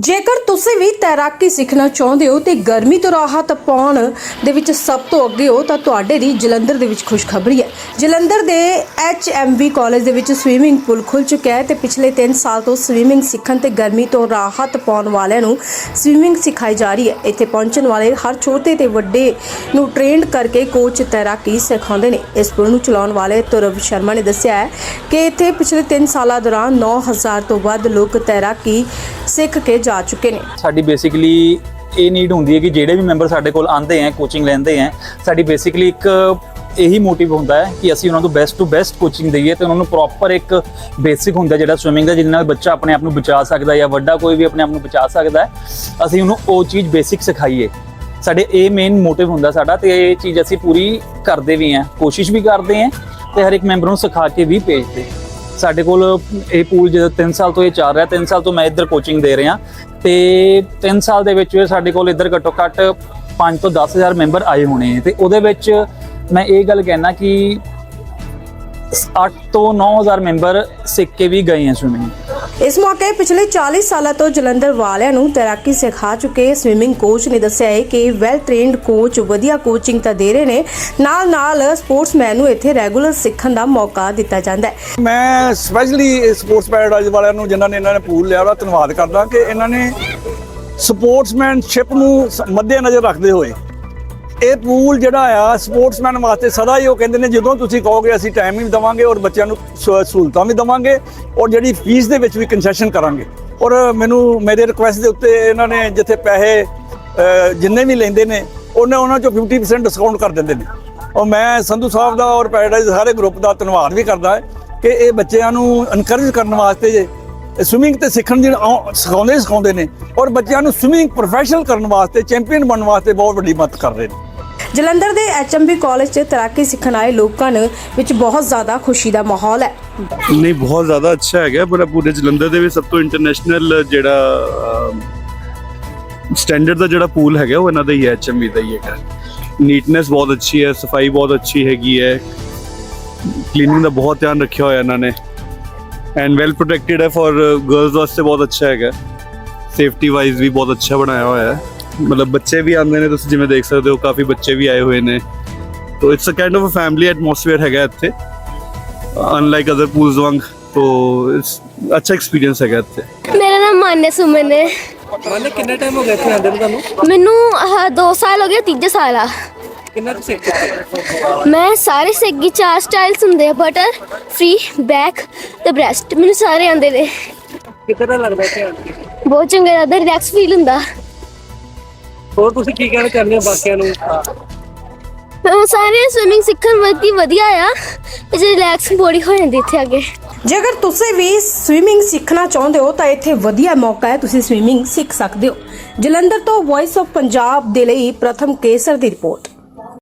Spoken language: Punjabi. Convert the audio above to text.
ਜੇਕਰ ਤੁਸੀਂ ਵੀ ਤੈਰਾਕੀ ਸਿੱਖਣਾ ਚਾਹੁੰਦੇ ਹੋ ਤੇ ਗਰਮੀ ਤੋਂ ਰਾਹਤ ਪਾਉਣ ਦੇ ਵਿੱਚ ਸਭ ਤੋਂ ਅੱਗੇ ਹੋ, ਤਾਂ ਤੁਹਾਡੇ ਲਈ ਜਲੰਧਰ ਦੇ ਵਿੱਚ ਖੁਸ਼ਖਬਰੀ ਹੈ। ਜਲੰਧਰ ਦੇ ਐਚਐਮਵੀ ਕਾਲਜ ਦੇ ਵਿੱਚ ਸਵੀਮਿੰਗ ਪੂਲ ਖੁੱਲ ਚੁੱਕਿਆ ਹੈ ਤੇ ਪਿਛਲੇ 3 ਸਾਲ ਤੋਂ ਸਵੀਮਿੰਗ ਸਿੱਖਣ ਤੇ ਗਰਮੀ ਤੋਂ ਰਾਹਤ ਪਾਉਣ ਵਾਲਿਆਂ ਨੂੰ ਸਵੀਮਿੰਗ ਸਿਖਾਈ ਜਾ ਰਹੀ ਹੈ। ਇੱਥੇ ਪਹੁੰਚਣ ਵਾਲੇ ਹਰ ਛੋਟੇ ਤੇ ਵੱਡੇ ਨੂੰ ਟ੍ਰੇਨਡ ਕਰਕੇ ਕੋਚ ਤੈਰਾਕੀ ਸਿਖਾਉਂਦੇ ਨੇ। ਇਸ ਪੂਲ ਨੂੰ ਚਲਾਉਣ ਵਾਲੇ ਤੁਰਵ ਸ਼ਰਮਾ ਨੇ ਦੱਸਿਆ ਹੈ ਕਿ ਇੱਥੇ ਪਿਛਲੇ 3 ਸਾਲਾਂ ਦੌਰਾਨ 9000 ਤੋਂ ਵੱਧ ਲੋਕ ਤੈਰਾਕੀ ਸਿੱਖ ਕੇ ਜਾ ਚੁੱਕੇ ਨੇ। ਸਾਡੀ ਬੇਸਿਕਲੀ ਇਹ ਨੀਡ ਹੁੰਦੀ ਹੈ ਕਿ ਜਿਹੜੇ ਵੀ ਮੈਂਬਰ ਸਾਡੇ ਕੋਲ ਆਉਂਦੇ ਆ ਕੋਚਿੰਗ ਲੈਂਦੇ ਆ ਸਾਡੀ ਬੇਸਿਕਲੀ ਇੱਕ ਇਹੀ ਮੋਟਿਵ ਹੁੰਦਾ ਹੈ ਕਿ ਅਸੀਂ ਉਹਨਾਂ ਨੂੰ ਬੈਸਟ ਟੂ ਬੈਸਟ ਕੋਚਿੰਗ ਦਈਏ ਤੇ ਉਹਨਾਂ ਨੂੰ ਪ੍ਰੋਪਰ ਇੱਕ ਬੇਸਿਕ ਹੁੰਦਾ ਜਿਹੜਾ ਸਵਿਮਿੰਗ ਦਾ, ਜਿਹਦੇ ਨਾਲ ਬੱਚਾ ਆਪਣੇ ਆਪ ਨੂੰ ਬਚਾ ਸਕਦਾ ਜਾਂ ਵੱਡਾ ਕੋਈ ਵੀ ਆਪਣੇ ਆਪ ਨੂੰ ਬਚਾ ਸਕਦਾ ਹੈ। ਅਸੀਂ ਉਹਨੂੰ ਉਹ ਚੀਜ਼ ਬੇਸਿਕ ਸਿਖਾਈਏ। ਸਾਡੇ ਇਹ ਮੇਨ ਮੋਟਿਵ ਹੁੰਦਾ ਸਾਡਾ ਤੇ ਇਹ ਚੀਜ਼ ਅਸੀਂ ਪੂਰੀ ਕਰਦੇ ਵੀ ਹਾਂ, ਕੋਸ਼ਿਸ਼ ਵੀ ਕਰਦੇ ਹਾਂ ਤੇ ਹਰ ਇੱਕ ਮੈਂਬਰ ਨੂੰ ਸਿਖਾ ਕੇ ਵੀ ਭੇਜਦੇ ਸਾਡੇ ਕੋਲ ਇਹ ਪੂਲ ਜਦੋਂ 3 ਸਾਲ ਤੋਂ ਇਹ ਚੱਲ ਰਿਹਾ 3 ਸਾਲ ਤੋਂ ਮੈਂ ਇੱਧਰ ਕੋਚਿੰਗ ਦੇ ਰਿਹਾ। ਤੇ 3 ਸਾਲ ਦੇ ਵਿੱਚ ਸਾਡੇ ਕੋਲ ਇੱਧਰ ਘੱਟੋ ਘੱਟ 5 ਤੋਂ 10000 ਮੈਂਬਰ ਆਏ ਹੋਣੇ ਨੇ। ਤੇ ਉਹਦੇ ਵਿੱਚ ਮੈਂ ਇਹ ਗੱਲ ਕਹਿਣਾ ਕਿ 8 ਤੋਂ 9000 ਮੈਂਬਰ ਸਿੱਖ ਕੇ ਵੀ ਗਏ ਆ ਸਵਿਮਿੰਗ ਇਸ ਮੌਕੇ ਪਿਛਲੇ 40 ਸਾਲਾਂ ਤੋਂ ਜਲੰਧਰ ਵਾਲਿਆਂ ਨੂੰ ਤੈਰਾਕੀ ਸਿਖਾ ਚੁੱਕੇ ਸਵਿਮਿੰਗ ਕੋਚ ਨੇ ਦੱਸਿਆ ਹੈ ਕਿ ਵੈਲ ਟ੍ਰੇਨਡ ਕੋਚ ਵਧੀਆ ਕੋਚਿੰਗ ਤਾਂ ਦੇ ਰਹੇ ਨੇ। ਨਾਲ ਨਾਲ ਸਪੋਰਟਸਮੈਨ ਨੂੰ ਇੱਥੇ ਰੈਗੂਲਰ ਸਿੱਖਣ ਦਾ ਮੌਕਾ ਦਿੱਤਾ ਜਾਂਦਾ ਹੈ। ਮੈਂ ਸਪੈਸ਼ਲੀ ਸਪੋਰਟਸ ਪੈਰਾਡਾਈਜ਼ ਵਾਲਿਆਂ ਨੂੰ ਜਿਨ੍ਹਾਂ ਨੇ ਇਹਨਾਂ ਨੇ ਪੂਲ ਲਿਆ ਉਹਦਾ ਧੰਨਵਾਦ ਕਰਦਾ ਕਿ ਇਹਨਾਂ ਨੇ ਸਪੋਰਟਸਮੈਨਸ਼ਿਪ ਨੂੰ ਮੱਦੇ ਨਜ਼ਰ ਰੱਖਦੇ ਹੋਏ ਇਹ ਪੂਲ ਜਿਹੜਾ ਆ ਸਪੋਰਟਸਮੈਨ ਵਾਸਤੇ ਸਦਾ ਹੀ ਉਹ ਕਹਿੰਦੇ ਨੇ, ਜਦੋਂ ਤੁਸੀਂ ਕਹੋਗੇ ਅਸੀਂ ਟਾਈਮ ਵੀ ਦੇਵਾਂਗੇ ਔਰ ਬੱਚਿਆਂ ਨੂੰ ਸ- ਸਹੂਲਤਾਂ ਵੀ ਦੇਵਾਂਗੇ ਔਰ ਜਿਹੜੀ ਫੀਸ ਦੇ ਵਿੱਚ ਵੀ ਕੰਸੈਸ਼ਨ ਕਰਾਂਗੇ। ਔਰ ਮੈਨੂੰ, ਮੇਰੇ ਰਿਕੁਐਸਟ ਦੇ ਉੱਤੇ ਇਹਨਾਂ ਨੇ ਜਿੱਥੇ ਪੈਸੇ ਜਿੰਨੇ ਵੀ ਲੈਂਦੇ ਨੇ, ਉਹਨੇ ਉਹਨਾਂ ਚੋਂ 50% ਡਿਸਕਾਊਂਟ ਕਰ ਦਿੰਦੇ ਨੇ। ਔਰ ਮੈਂ ਸੰਧੂ ਸਾਹਿਬ ਦਾ ਔਰ ਪੈਰਾਡਾਈਜ਼ ਸਾਰੇ ਗਰੁੱਪ ਦਾ ਧੰਨਵਾਦ ਵੀ ਕਰਦਾ ਹੈ ਕਿ ਇਹ ਬੱਚਿਆਂ ਨੂੰ ਇਨਕਰੇਜ ਕਰਨ ਵਾਸਤੇ ਜੇ ਸਵਿਮਿੰਗ ਤੇ ਸਿੱਖਣ ਦੀ ਆਉ- ਸਿਖਾਉਂਦੇ ਹੀ ਸਿਖਾਉਂਦੇ ਨੇ ਔਰ ਬੱਚਿਆਂ ਨੂੰ ਸਵਿਮਿੰਗ ਪ੍ਰੋਫੈਸ਼ਨਲ ਕਰਨ ਵਾਸਤੇ ਚੈਂਪੀਅਨ ਬਣਨ ਵਾਸਤੇ ਬਹੁਤ ਵੱਡੀ ਮਦਦ ਕਰ ਰਹੇ ਨੇ। ਜਲੰਧਰ ਦੇ ਐਚਐਮਬੀ ਕਾਲਜ 'ਚ ਤੈਰਾਕੀ ਸਿੱਖਣ ਆਏ ਲੋਕਾਂ ਵਿੱਚ ਬਹੁਤ ਜ਼ਿਆਦਾ ਖੁਸ਼ੀ ਦਾ ਮਾਹੌਲ ਹੈ। ਨਹੀਂ, ਬਹੁਤ ਜ਼ਿਆਦਾ ਅੱਛਾ ਹੈਗਾ, ਪਰ ਪੂਰੇ ਜਲੰਧਰ ਦੇ ਵਿੱਚ ਸਭ ਤੋਂ ਇੰਟਰਨੈਸ਼ਨਲ ਜਿਹੜਾ ਸਟੈਂਡਰਡ ਦਾ ਜਿਹੜਾ ਪੂਲ ਹੈਗਾ, ਉਹ ਇਹਨਾਂ ਦਾ ਹੀ ਹੈ ਐਚਐਮਵੀ ਦਾ ਹੀ ਹੈਗਾ। ਨੀਟਨੈਸ ਬਹੁਤ ਅੱਛੀ ਹੈ, ਸਫ਼ਾਈ ਬਹੁਤ ਅੱਛੀ ਹੈਗੀ ਹੈ। ਕਲੀਨਿੰਗ ਦਾ ਬਹੁਤ ਧਿਆਨ ਰੱਖਿਆ ਹੋਇਆ ਇਹਨਾਂ ਨੇ। ਐਂਡ ਵੈਲ ਪ੍ਰੋਟੈਕਟਿਡ ਹੈ ਫॉर ਗਰਲਸ ਵਾਸਤੇ ਬਹੁਤ ਅੱਛਾ ਹੈਗਾ। ਸੇਫਟੀ ਵਾਈਜ਼ ਵੀ ਬਹੁਤ ਅੱਛਾ ਬਣਾਇਆ ਹੋਇਆ ਹੈ। ਮਤਲਬ ਬੱਚੇ ਵੀ ਆਉਂਦੇ ਨੇ ਤੁਸੀਂ ਜਿਵੇਂ ਦੇਖ ਸਕਦੇ ਹੋ ਕਾਫੀ ਬੱਚੇ ਵੀ ਆਏ ਹੋਏ ਨੇ। ਤੋ it's a kind of a family atmosphere ਹੈਗਾ ਇੱਥੇ। ਅਨਲਾਈਕ ਅਦਰ ਪੂਲਸ ਵਾਂਗ ਤੋ ਇਸ ਅੱਛਾ ਐਕਸਪੀਰੀਅੰਸ ਹੈਗਾ ਇੱਥੇ। ਮੇਰਾ ਨਾਮ ਮਾਨਿਆ ਸੁਮਨ ਹੈ। ਮਾਨੇ ਕਿੰਨਾ ਟਾਈਮ ਹੋ ਗਿਆ ਇੱਥੇ ਆਂਦੇ ਨੂੰ ਤੁਹਾਨੂੰ? ਮੈਨੂੰ ਆਹ 2 ਸਾਲ ਹੋ ਗਏ ਤੀਜੇ ਸਾਲ ਆ। ਕਿੰਨਾ ਚੁੱਕੇ ਮੈਂ ਸਾਰੇ ਸਿੱਗੀ ਚਾਰ ਸਟਾਈਲਸ ਹੁੰਦੇ ਆ ਬਟਰ ਫ੍ਰੀ ਬੈਕ ਤੇ ਬ੍ਰੈਸਟ ਮੈਨੂੰ ਸਾਰੇ ਆਂਦੇ ਨੇ। ਕਿੱਦਾਂ ਲੱਗਦਾ ਇੱਥੇ ਬਹੁਤ ਚੰਗਾ ਲੱਗਦਾ ਰਿਲੈਕਸ ਫੀਲ ਹੁੰਦਾ। ਹੋਰ ਤੁਸੀਂ ਕੀ ਕਹਿਣਾ ਚਾਹੁੰਦੇ ਹੋ ਬਾਕੀਆਂ ਨੂੰ? ਮੈਂ ਸਾਰੇ ਸਵਿਮਿੰਗ ਸਿੱਖਣ ਵਧੀ ਵਧੀਆ ਆ। ਤੇ ਰਿਲੈਕਸ ਬੋਡੀ ਹੋ ਜਾਂਦੀ ਇੱਥੇ ਕੇ। ਜੇਕਰ ਤੁਸੀਂ ਵੀ ਸਵਿਮਿੰਗ ਸਿੱਖਣਾ ਚਾਹੁੰਦੇ ਹੋ ਤਾਂ ਇੱਥੇ ਵਧੀਆ ਮੌਕਾ ਹੈ ਤੁਸੀਂ ਸਵਿਮਿੰਗ ਸਿੱਖ ਸਕਦੇ ਹੋ। ਜਲੰਧਰ ਤੋਂ ਵੌਇਸ ਆਫ ਪੰਜਾਬ ਦੇ ਲਈ ਪ੍ਰਥਮ ਕੇਸਰ ਦੀ ਰਿਪੋਰਟ।